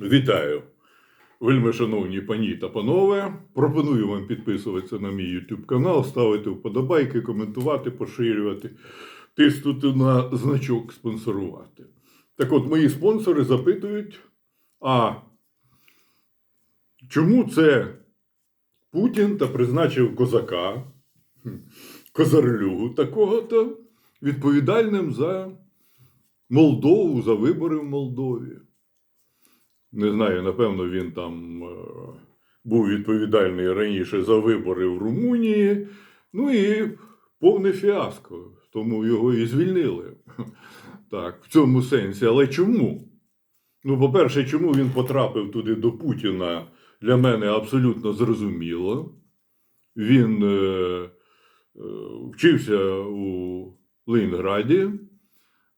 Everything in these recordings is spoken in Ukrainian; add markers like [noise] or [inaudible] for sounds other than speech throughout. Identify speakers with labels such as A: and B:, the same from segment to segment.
A: Вітаю, вельми шановні пані та панове. Пропоную вам підписуватися на мій YouTube канал, ставити вподобайки, коментувати, поширювати, тиснути на значок спонсорувати. Так от, мої спонсори запитують: а чому це Путін та призначив козака, козарлюгу такого-то відповідальним за Молдову, за вибори в Молдові? Не знаю, напевно, він там е, був відповідальний раніше за вибори в Румунії. Ну і повне фіаско, тому його і звільнили. [laughs] Так, в цьому сенсі. Але чому? Ну, по-перше, чому він потрапив туди до Путіна, для мене абсолютно зрозуміло. Він е, е, вчився у Ленінграді,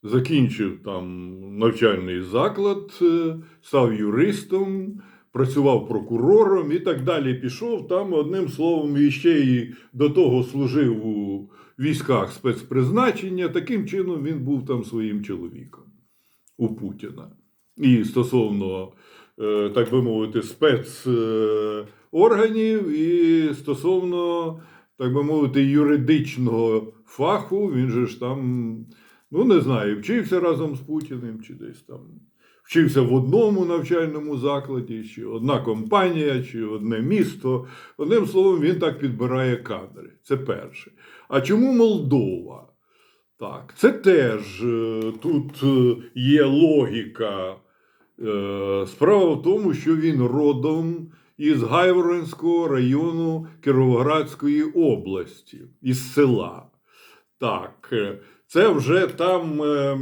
A: закінчив там навчальний заклад, е, став юристом, працював прокурором і так далі. Пішов там, одним словом, і ще й до того служив у військах спецпризначення. Таким чином він був там своїм чоловіком у Путіна. І стосовно, е, так би мовити, спецорганів, і стосовно, так би мовити, юридичного фаху, він же ж там, ну не знаю, вчився разом з Путіним, чи десь там вчився в одному навчальному закладі, чи одна компанія, чи одне місто. Одним словом, він так підбирає кадри. Це перше. А чому Молдова? Так, це теж е, тут е, є логіка. Е, Справа в тому, що він родом із Гайворонського району Кіровоградської області, із села. Так, це вже там е,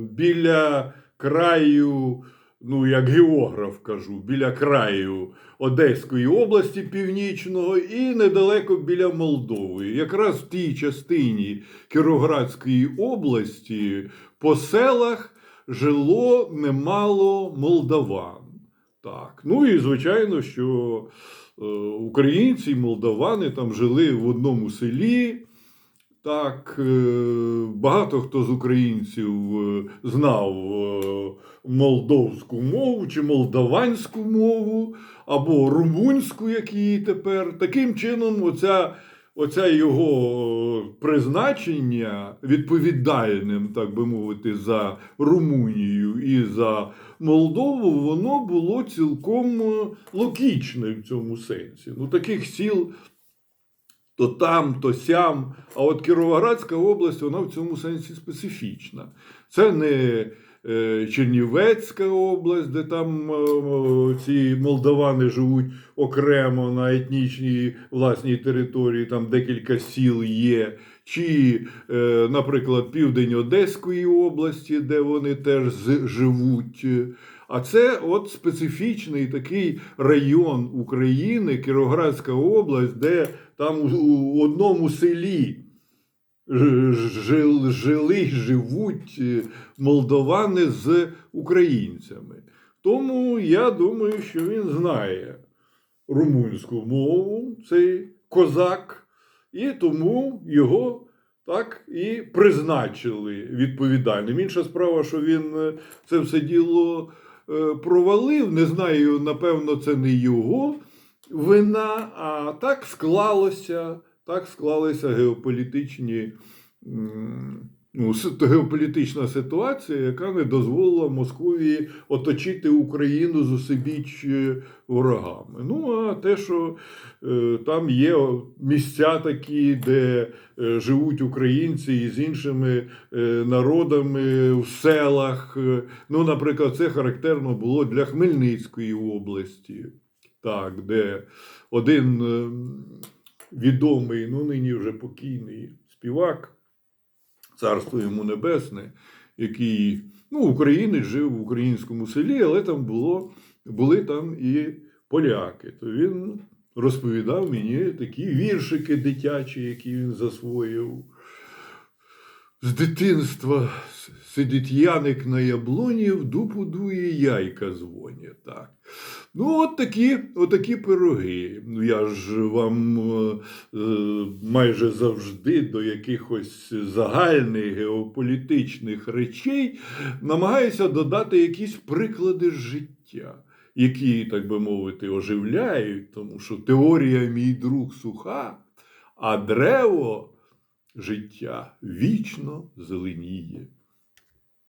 A: біля краю, ну як географ кажу, біля краю Одеської області Північного і недалеко біля Молдови. Якраз в тій частині Кіровоградської області по селах жило немало молдаван. Так. Ну і звичайно, що е, українці молдавани там жили в одному селі. Так, е, багато хто з українців е, знав е, молдовську мову чи молдаванську мову, або румунську, як її тепер. Таким чином, оця, оця його призначення відповідальним, так би мовити, за Румунію і за Молдову, воно було цілком логічне в цьому сенсі. Ну, таких сіл то там, то сям. А от Кіровоградська область, вона в цьому сенсі специфічна. Це не е, Чернівецька область, де там е, ці молдавани живуть окремо на етнічній власній території, там декілька сіл є. Чи, е, наприклад, південь Одеської області, де вони теж живуть. А це от специфічний такий район України, Кіровоградська область, де там у- одному селі ж- жил- жили, живуть е, молдовани з українцями. Тому я думаю, що він знає румунську мову, цей козак, і тому його так і призначили відповідальним. Інша справа, що він е, це все діло провалив. Не знаю, напевно, це не його вина, а так склалося, так склалися геополітичні. Ну, геополітична ситуація, яка не дозволила Московії оточити Україну з усебіч е, ворогами. Ну, а те, що е, там є місця такі, де е, живуть українці із іншими е, народами в селах. Е, Ну, наприклад, це характерно було для Хмельницької області, так, де один е, відомий, ну нині вже покійний співак, царство йому небесне, який ну, українець жив в українському селі, але там було, були там і поляки. То він розповідав мені такі віршики дитячі, які він засвоїв. З дитинства сидить Яник на яблоні, в дупу дує яйка дзвонять. Так. Ну, от такі, от такі пироги. Ну, я ж вам е, е, майже завжди до якихось загальних геополітичних речей намагаюся додати якісь приклади життя, які, так би мовити, оживляють, тому що теорія мій друг суха, а древо життя вічно зеленіє.